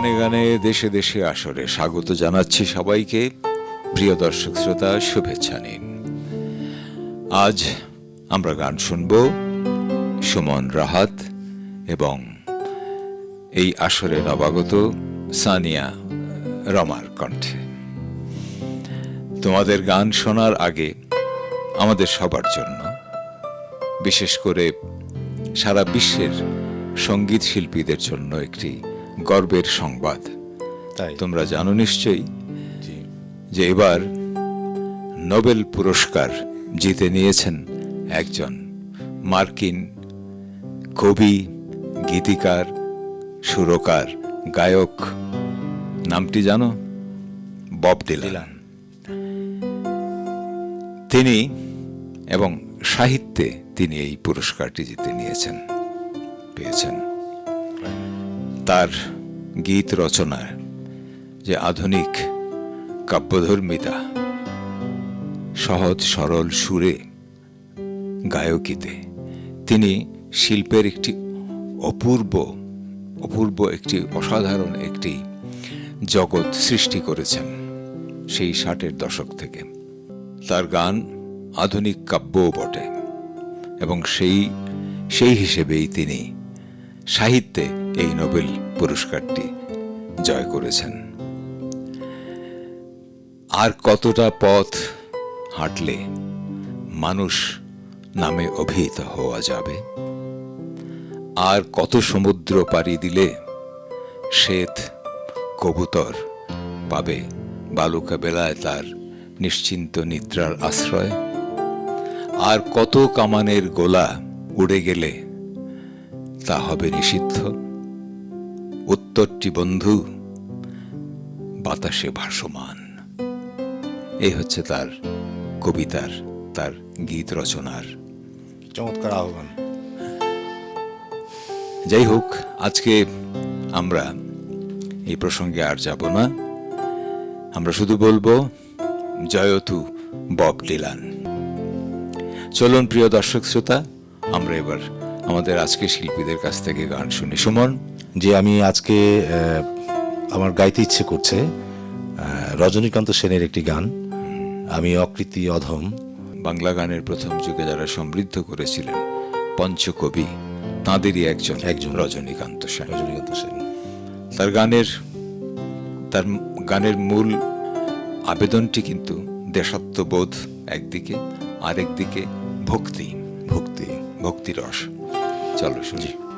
গানে গানে দেশে দেশে আসরে স্বাগত জানাচ্ছি সবাইকে। প্রিয় দর্শক শ্রোতা, শুভেচ্ছা নিন। আজ আমরা গান শুনব সুমন রাহাত এবং এই আসরে নবাগত সানিয়া রমার কণ্ঠে। তোমাদের গান শোনার আগে আমাদের সবার জন্য, বিশেষ করে সারা বিশ্বের সংগীত শিল্পীদের জন্য একটি গর্বের সংবাদ। তাই। তোমরা জানো নিশ্চয়ই যে এবার নোবেল পুরস্কার জিতে নিয়েছেন একজন মার্কিন কবি গীতিকার সুরকার গায়ক। নামটি জানো? Bob Dylan. তিনি এবং সাহিত্যে তিনি এই পুরস্কারটি জিতে নিয়েছেন পেয়েছেন। তার গীত রচনায় যে আধুনিক কাব্যধর্মিতা, সহজ সরল সুরে গায়কিতে। তিনি শিল্পের একটি অপূর্ব অপূর্ব একটি অসাধারণ একটি জগৎ সৃষ্টি করেছেন সেই ষাটের দশক থেকে। তার গান আধুনিক কাব্যও বটে এবং সেই সেই হিসেবেই তিনি সাহিত্যে এই নোবেল পুরস্কারটি জয় করেছেন। আর কতটা পথ হাঁটলে মানুষ নামে অভিহিত হওয়া যাবে? আর কত সমুদ্র পাড়ি দিলে শ্বেত কবুতর পাবে বালুকা বেলায় তার নিশ্চিন্ত নিদ্রার আশ্রয়? আর কত কামানের গোলা উড়ে গেলে তা হবে নিষিদ্ধ? উত্তরটি বন্ধু বাতাসে ভাসমান। এই হচ্ছে তার কবিতার তার গীত রচনার। চমৎকার আহ্বান। যাই হোক আজকে আমরা এই প্রসঙ্গে আর যাব না। আমরা শুধু বলব জয়তু বব ডিলান। চলুন প্রিয় দর্শক শ্রোতা আমরা এবার আমাদের আজকে শিল্পীদের কাছ থেকে গান শুনি। সুমন যে আমি আজকে আমার গাইতে ইচ্ছে করছে রজনীকান্ত সেনের একটি গান। আমি অকৃতি অধম। বাংলা গানের প্রথম যুগে যারা সমৃদ্ধ করেছিলেন পঞ্চকবি তাঁদেরই একজন একজন। রজনীকান্ত সেন। রজনীকান্ত সেন। তার গানের তার গানের মূল আবেদনটি কিন্তু দেশাত্মবোধ একদিকে আরেকদিকে ভক্তি। ভক্তি। ভক্তি রস চলো শুনি।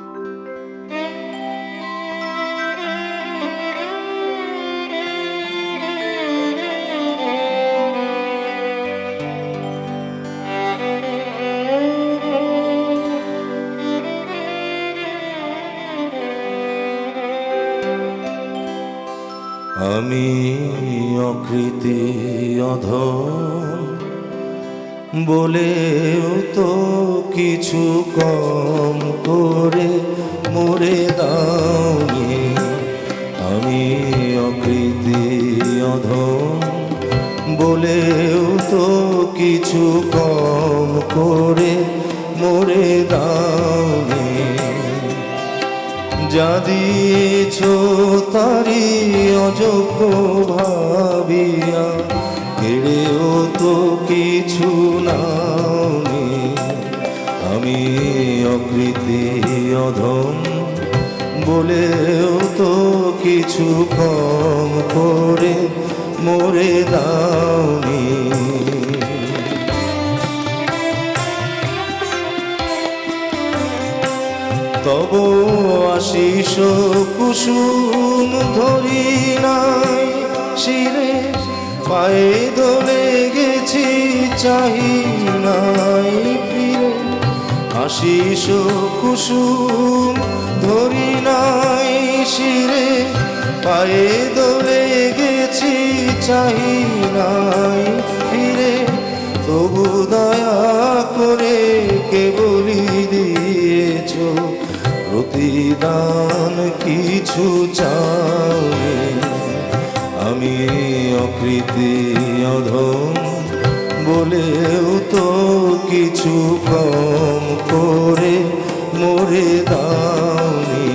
আমি অকৃতি অধ বলেও তো কিছু কম করে মরে দাওনি আমি অকৃতি অধ বলেও তো কিছু কম করে মরে দাওনি যা দিয়েছ তারি অযোগ্য ভাবিয়া, কেড়েও তো কিছু নাওনি। আমি অকৃতি অধম, বলেও তো কিছু কম করে মরে দাওনি। তব আশিস কুসুম ধরি নাই শিরে, পায়ে দোলে গেছি, চাহি নাই ফিরে। আশিস কুসুম ধরি নাই শিরে, পায়ে দোলে গেছি, চাহি নাই ফিরে। তবু দয়া করে কেবলি প্রতিদান কিছু চাই আমি অকৃতি অধম, বলেও তো কিছু কম করে মরে দামি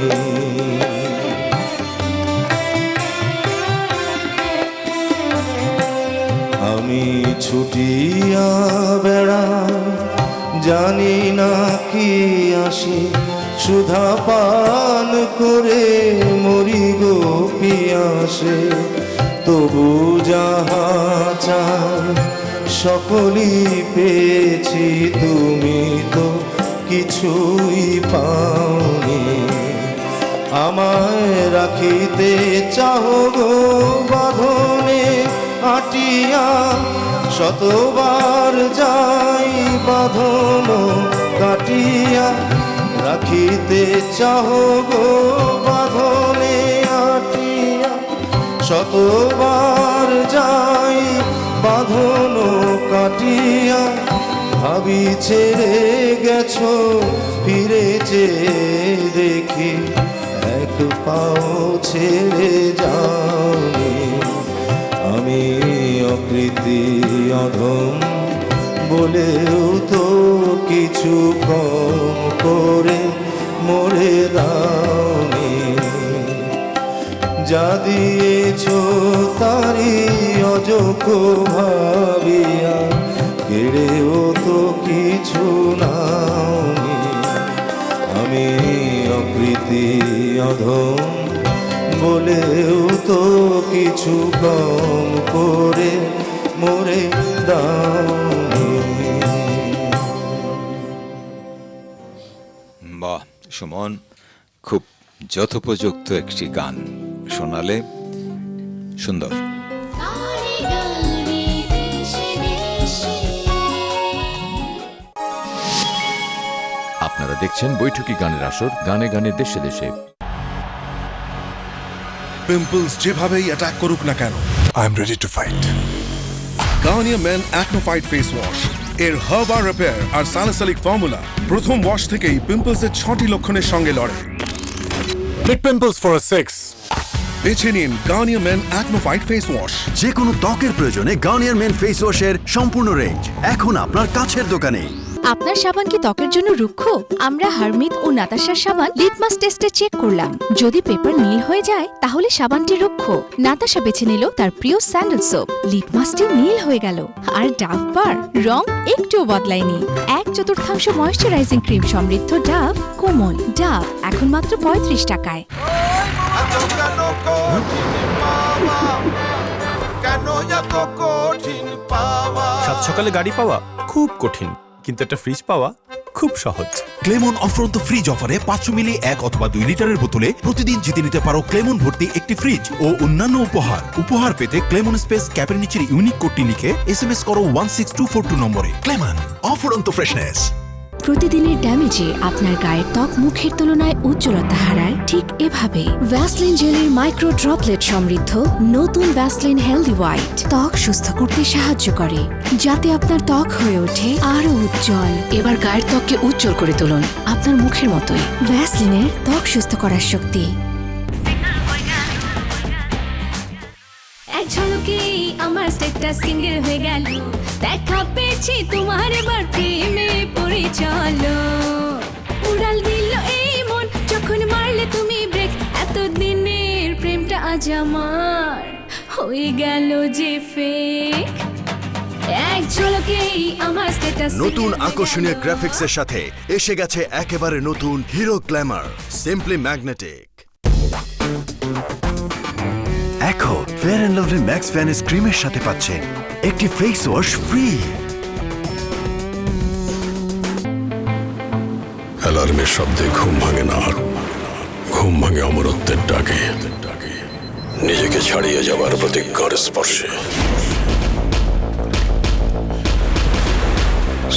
আমি ছুটিয়া বেড়া জানি না কি আসি সুধা পান করে মরি গো পিয়াসে। তবু যাহা চাই, সকলই পেয়েছি তুমি তো, কিছুই পাওনি। আমায় রাখিতে চাহো গো বাঁধনে আটিয়া, শতবার যাই বাঁধন কাটিয়া রাখিতে চাহো গো বাঁধনে আটিয়া, শতবার যাই বাঁধন কাটিয়া, ভাবি ছেড়ে গেছো, ফিরে যে দেখি, এক পাও ছেড়ে যাওনি। আমি অকৃতি অধম, বলেও তো কিছু কম করে মরে দাওনি যা দিয়েছ তারি অযোগ্য ভাবিয়া, কেড়েও তো কিছু নাওনি। আমি অকৃতি অধম, বলেও তো কিছু কম করে মরে দাওনি সুমন খুব যথোপযুক্ত একটি গান শোনালে সুন্দর। আপনারা দেখছেন বৈঠকি গানের আসর গানে গানে দেশে দেশে। পিম্পলস যেভাবেই অ্যাটাক করুক না কেন I am ready to fight Garnier men acno fight face wash এর হার্বার রিপেয়ার আর সালিসালিক ফর্মুলা প্রথম ওয়াশ থেকেই পিম্পলসের ছটি লক্ষণের সঙ্গে লড়ে। Pick পিম্পলস ফর a সেক্স বেছে নিন Garnier men acno fight face wash যে কোনো ত্বকের প্রয়োজনে গার্নিয়ার মেন ফেস ওয়াশের সম্পূর্ণ রেঞ্জ এখন আপনার কাছের দোকানে। আপনার সাবান কি ত্বকের জন্য রুক্ষ? আমরা হারমিত ও নাতাশার সাবান লিটমাস টেস্টে চেক করলাম। যদি পেপার নীল হয়ে যায়, তাহলে সাবানটি রুক্ষ। নাতাশা বেছে নিল তার প্রিয় স্যান্ডেল সোপ লিটমাসটি নীল হয়ে গেল। আর ডাভ বার, রং একটুও বদলায়নি। এক চতুর্থাংশ ময়শ্চারাইজিং ক্রিম সমৃদ্ধ ডাভ, কোমল। ডাভ এখন মাত্র পঁয়ত্রিশ টাকায়। সকালে গাড়ি পাওয়া খুব কঠিন। কিন্তু একটা ফ্রিজ পাওয়া খুব সহজ। ক্লেমন অফরন্ত ফ্রিজ অফারে পাঁচশো মিলি এক অথবা দুই লিটারের বোতলে প্রতিদিন জিতে নিতে পারো ক্লেমন ভর্তি একটি ফ্রিজ ও অন্যান্য উপহার। উপহার পেতে ক্লেমন স্পেস ক্যাপের নিচের ইউনিক কোডটি লিখে এস এম এস করো one six two four two নম্বরে। ক্লেমন, অফরন্ত ফ্রেশনেস প্রতিদিনের ড্যামেজে আপনার গায়ের ত্বক মুখের তুলনায় উজ্জ্বলতা হারায় ঠিক এভাবে ভ্যাসলিন জেলের মাইক্রো ড্রপলেট সমৃদ্ধ নতুন ভ্যাসলিন হেলদি হোয়াইট ত্বক সুস্থ করতে সাহায্য করে যাতে আপনার ত্বক হয়ে ওঠে আরও উজ্জ্বল। এবার গায়ের ত্বককে উজ্জ্বল করে তুলুন আপনার মুখের মতোই। ভ্যাসলিনের ত্বক সুস্থ করার শক্তি। এক ঝলকে আমার স্টেটাস সিঙ্গেল হয়ে গেল। দেখা পেয়েছি তোমার এবার প্রেমে পড়ে চলো। উড়াল দিল এই মন যখন মারলে তুমি ব্রেক এত দিনের প্রেমটা আজ আমার হয়ে গেল যে ফেক নতুন আকর্ষণীয় গ্রাফিক্সের সাথে এসে গেছে একেবারে নতুন হিরো গ্ল্যামার সিম্পলি ম্যাগনেটিক এখন ফেয়ার অ্যান্ড লাভলি ম্যাক্স ফ্যানিস ক্রিমের সাথে পাচ্ছেন একটি ফেস ওয়াশ ফ্রি অ্যালার্মের শব্দে ঘুম ভাঙে না, ঘুম ভাঙে অমরত্বের ডাকে। নিজেকে ছাড়িয়ে যাবার প্রতিজ্ঞার স্পর্শে।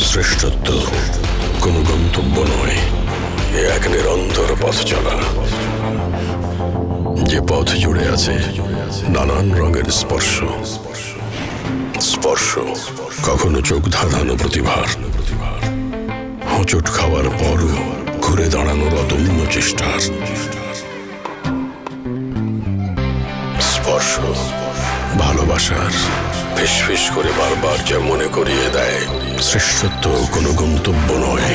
শ্রেষ্ঠত্ব কোনো গন্তব্য নয়, এ এক নিরন্তর পথ চলা যে পথ জুড়ে আছে নানান রঙের স্পর্শ। স্পর্শ, কখনো চোখ ধাঁধানো প্রতিভার। হোঁচট খাওয়ার পরও ঘুরে দাঁড়ানোর অদম্য চেষ্টার। স্পর্শ, ভালোবাসার ফিস ফিস করে বারবার যা মনে করিয়ে দেয়, শ্রেষ্ঠত্ব কোনো গন্তব্য নয়।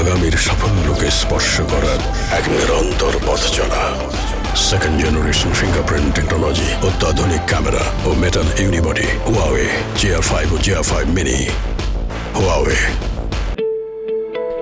আগামীর সাফল্যকে স্পর্শ করার এক নিরন্তর পথ চলা। সেকেন্ড জেনারেশন ফিঙ্গারপ্রিন্ট টেকনোলজি অত্যাধুনিক ক্যামেরা ও metal unibody Huawei GR five ও জিআর ফাইভ মিনি হুয়াওয়ে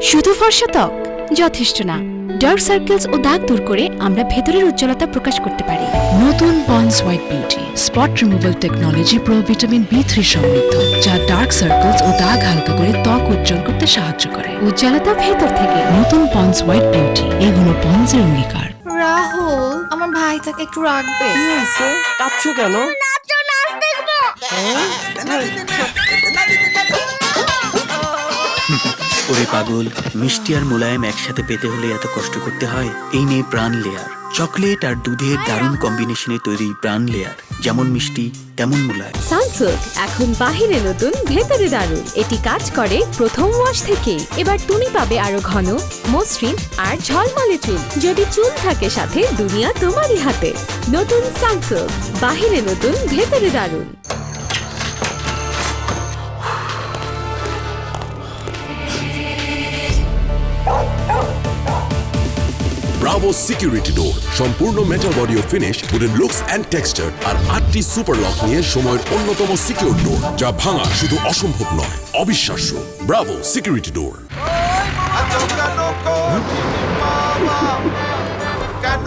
শুধু ফর্সা ত্বক যথেষ্ট না। ডার্ক সার্কেলস ও দাগ দূর করে আমরা ভেতরের উজ্জ্বলতা প্রকাশ করতে পারি। নতুন Pond's white beauty spot removal technology pro vitamin B three সমৃদ্ধ যা ডার্ক সার্কেলস ও দাগ হালকা করে ত্বক উজ্জ্বল করতে সাহায্য করে। উজ্জ্বলতা ভেতর থেকে নতুন পন্স হোয়াইট বিউটি এগুলো পন্সের অঙ্গীকার। রাহুল। আমার ভাইটাকে একটু রাখবে। কাঁদছো কেন? ওরে পাগল মিষ্টি আর মোলায়েম একসাথে পেতে হলে এত কষ্ট করতে হয়? এই নিয়ে প্রাণ লেয়ার। চকলেট আর দুধের দারুণ কম্বিনেশনে তৈরি প্রাণ লেয়ার যেমন মিষ্টি তেমন মোলায়েম সানসিল্ক এখন বাহিরে নতুন ভেতরে দারুণ। এটি কাজ করে প্রথম ওয়াশ থেকে এবার তুমি পাবে আরও ঘন মসৃণ আর ঝলমলে চুল। যদি চুল থাকে সাথে দুনিয়া তোমারই হাতে। নতুন সানসিল্ক বাহিরে নতুন ভেতরে দারুণ। Bravo Security Door. সম্পূর্ণ metal body O finish wooden looks and texture আর আটটি সুপার লক নিয়ে সময়ের অন্যতম সিকিউর ডোর যা ভাঙা শুধু অসম্ভব নয়, অবিশ্বাস্য। ব্রাভো সিকিউরিটি ডোর কেন